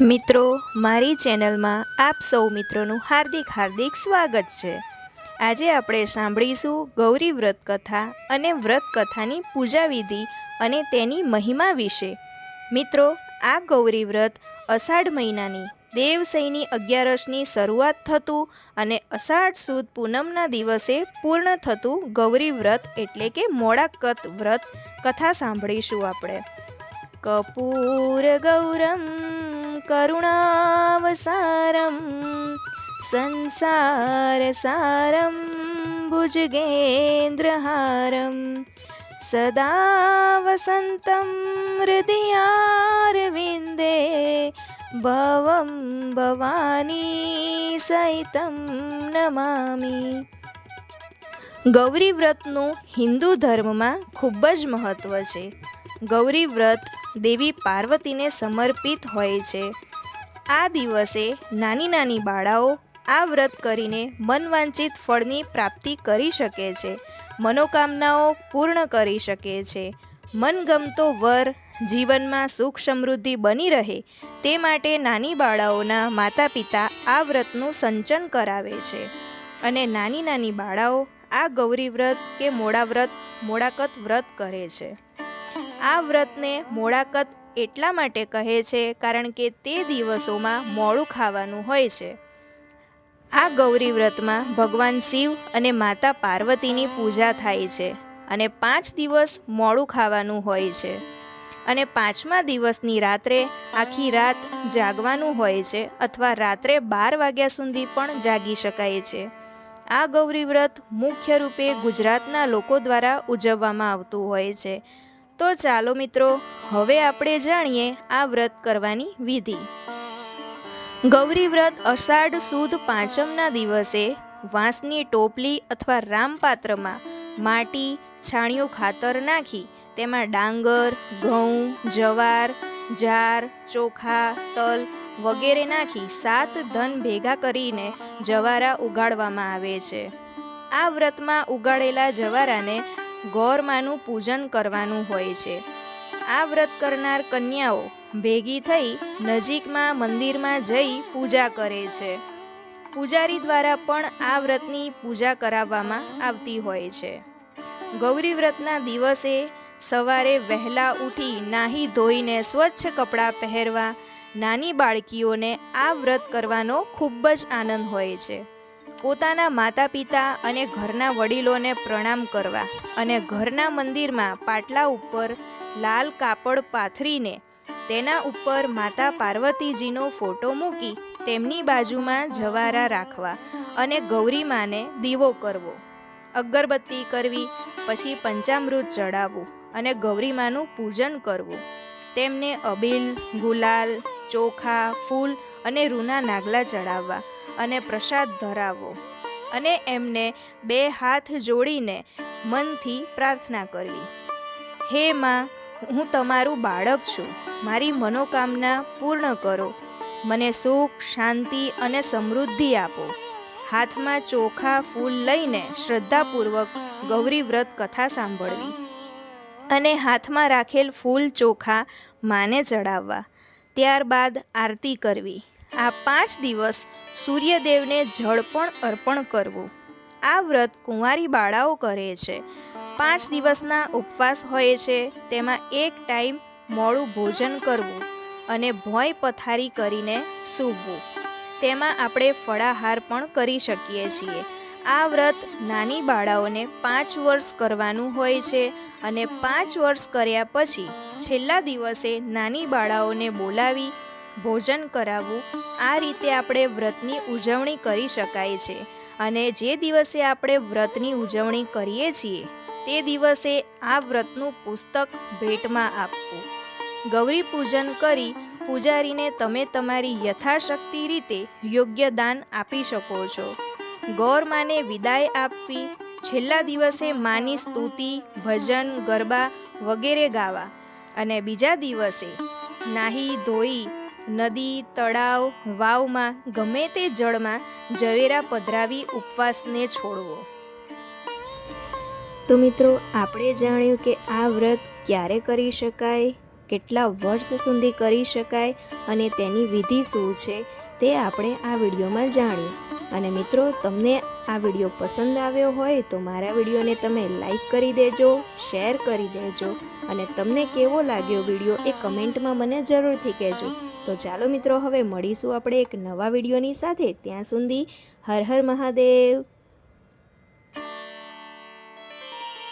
મિત્રો, મારી ચેનલમાં આપ સૌ મિત્રોનું હાર્દિક હાર્દિક સ્વાગત છે. આજે આપણે સાંભળીશું ગૌરી વ્રત કથા અને વ્રત કથાની પૂજા વિધિ અને તેની મહિમા વિશે. મિત્રો, આ ગૌરી વ્રત અષાઢ મહિનાની, દેવસૈની અગિયારસની શરૂઆત થતું અને અષાઢ સુદ પૂનમના દિવસે પૂર્ણ થતું ગૌરી વ્રત એટલે કે મોડાકત વ્રત કથા સાંભળીશું આપણે. કપૂર ગૌરમ करुणावसारं संसारसारं भुजगेन्द्रहारं सदा वसन्तं हृदयारविन्दे भवं भवानी સહિતમ નમામી ગૌરી વ્રતનું હિન્દુ ધર્મમાં ખૂબ જ મહત્ત્વ છે ગૌરી વ્રત દેવી પાર્વતીને સમર્પિત હોય છે. આ દિવસે નાની નાની બાળાઓ આ વ્રત કરીને મનવાંચિત ફળની પ્રાપ્તિ કરી શકે છે. મનોકામનાઓ પૂર્ણ કરી શકે છે. મનગમતો વર જીવનમાં સુખ સમૃદ્ધિ બની રહે તે માટે નાની બાળાઓના માતા પિતા આ વ્રતનું સંચન કરાવે છે. અને નાની નાની બાળાઓ આ ગૌરી વ્રત કે મોડા વ્રત, મોડાકત વ્રત કરે છે. આ વ્રતને મોળાકત એટલા માટે કહે છે કારણ કે તે દિવસોમાં મોડું ખાવાનું હોય છે. આ ગૌરી વ્રતમાં ભગવાન શિવ અને માતા પાર્વતીની પૂજા થાય છે અને પાંચ દિવસ મોડું ખાવાનું હોય છે. અને પાંચમા દિવસની રાત્રે આખી રાત જાગવાનું હોય છે અથવા રાત્રે બાર વાગ્યા સુધી પણ જાગી શકાય છે. આ ગૌરી વ્રત મુખ્ય રૂપે ગુજરાતના લોકો દ્વારા ઉજવવામાં આવતું હોય છે. તો ચાલો મિત્રો, હવે આપણે જાણીએ આ વ્રત કરવાની વિધિ. ગૌરી વ્રત અષાઢ સુદ પાંચમના દિવસે વાંસની ટોપલી અથવા રામપાત્રમાં માટી, છાણિયું ખાતર નાખી તેમાં ડાંગર, ઘઉં, જવાર, જાર, ચોખા, તલ વગેરે નાખી સાત ધન ભેગા કરીને જવારા ઉગાડવામાં આવે છે. આ વ્રતમાં ઉગાડેલા જવારાને ગૌરમાનું પૂજન કરવાનું હોય છે. આ વ્રત કરનાર કન્યાઓ ભેગી થઈ નજીકમાં મંદિરમાં જઈ પૂજા કરે છે. પૂજારી દ્વારા પણ આ વ્રતની પૂજા કરાવવામાં આવતી હોય છે. ગૌરી વ્રતના દિવસે સવારે વહેલા ઉઠી નાહી ધોઈને સ્વચ્છ કપડાં પહેરવા નાની બાળકીઓને આ વ્રત કરવાનો ખૂબ જ આનંદ હોય છે. પોતાના માતા પિતા અને ઘરના વડીલોને પ્રણામ કરવા અને ઘરના મંદિરમાં પાટલા ઉપર લાલ કાપડ પાથરીને તેના ઉપર માતા પાર્વતીજીનો ફોટો મૂકી તેમની બાજુમાં જવારા રાખવા અને ગૌરી માને દીવો કરવો. અગરબત્તી કરવી, પછી પંચામૃત ચડાવવું અને ગૌરી માનું પૂજન કરવું. તેમને અબીલ, ગુલાલ ચોખા, ફૂલ અને રૂના નાગલા ચડાવવા અને પ્રસાદ ધરાવવો અને એમને બે હાથ જોડીને મનથી પ્રાર્થના કરવી. હે માં, હું તમારું બાળક છું. મારી મનોકામના પૂર્ણ કરો. મને સુખ, શાંતિ અને સમૃદ્ધિ આપો. હાથમાં ચોખા, ફૂલ લઈને શ્રદ્ધાપૂર્વક ગૌરી વ્રત કથા સાંભળવી અને હાથમાં રાખેલ ફૂલ ચોખા માને ચડાવવા. ત્યારબાદ આરતી કરવી. આ પાંચ દિવસ સૂર્યદેવને જળ પણ અર્પણ કરવું. આ વ્રત કુંવારી બાળાઓ કરે છે. પાંચ દિવસના ઉપવાસ હોય છે. તેમાં એક ટાઈમ મોડું ભોજન કરવું અને ભોંય પથારી કરીને સૂવવું તેમાં આપણે ફળાહાર પણ કરી શકીએ છીએ. આ વ્રત નાની બાળાઓને પાંચ વર્ષ કરવાનું હોય છે અને પાંચ વર્ષ કર્યા પછી છેલ્લા દિવસે નાની બાળાઓને બોલાવી, ભોજન કરાવવું, આ રીતે આપણે વ્રતની ઉજવણી કરી શકાય છે. અને જે દિવસે આપણે વ્રતની ઉજવણી કરીએ છીએ, તે દિવસે આ વ્રતનું પુસ્તક ભેટમાં આપવું. ગૌરી પૂજન કરી પૂજારીને તમે તમારી યથાશક્તિ રીતે યોગ્ય દાન આપી શકો છો. ગૌર માને વિદાય આપવી, છેલ્લા દિવસે માની સ્તુતિ, ભજન, ગરબા વગેરે ગાવા. અને બીજા દિવસે નાહી, ધોઈ, નદી, તળાવ, વાવમાં, ગમે તે જળમાં ઝવેરા પધરાવી ઉપવાસને છોડવો. તો મિત્રો, આપણે જાણ્યું કે આ વ્રત ક્યારે કરી શકાય, કેટલા વર્ષ સુધી કરી શકાય અને તેની વિધિ શું છે તે આપણે આ વિડીયોમાં જાણ્યું. અને મિત્રો, તમને આ વીડિયો પસંદ આવ્યો હોય તો મારા વિડીયોને તમે લાઈક કરી દેજો, શેર કરી દેજો અને તમને કેવો લાગ્યો વીડિયો એ કમેન્ટમાં મને જરૂરથી કહેજો. તો ચાલો મિત્રો, હવે મળીશું આપણે એક નવા વિડીયોની સાથે. ત્યાં સુધી હર હર મહાદેવ.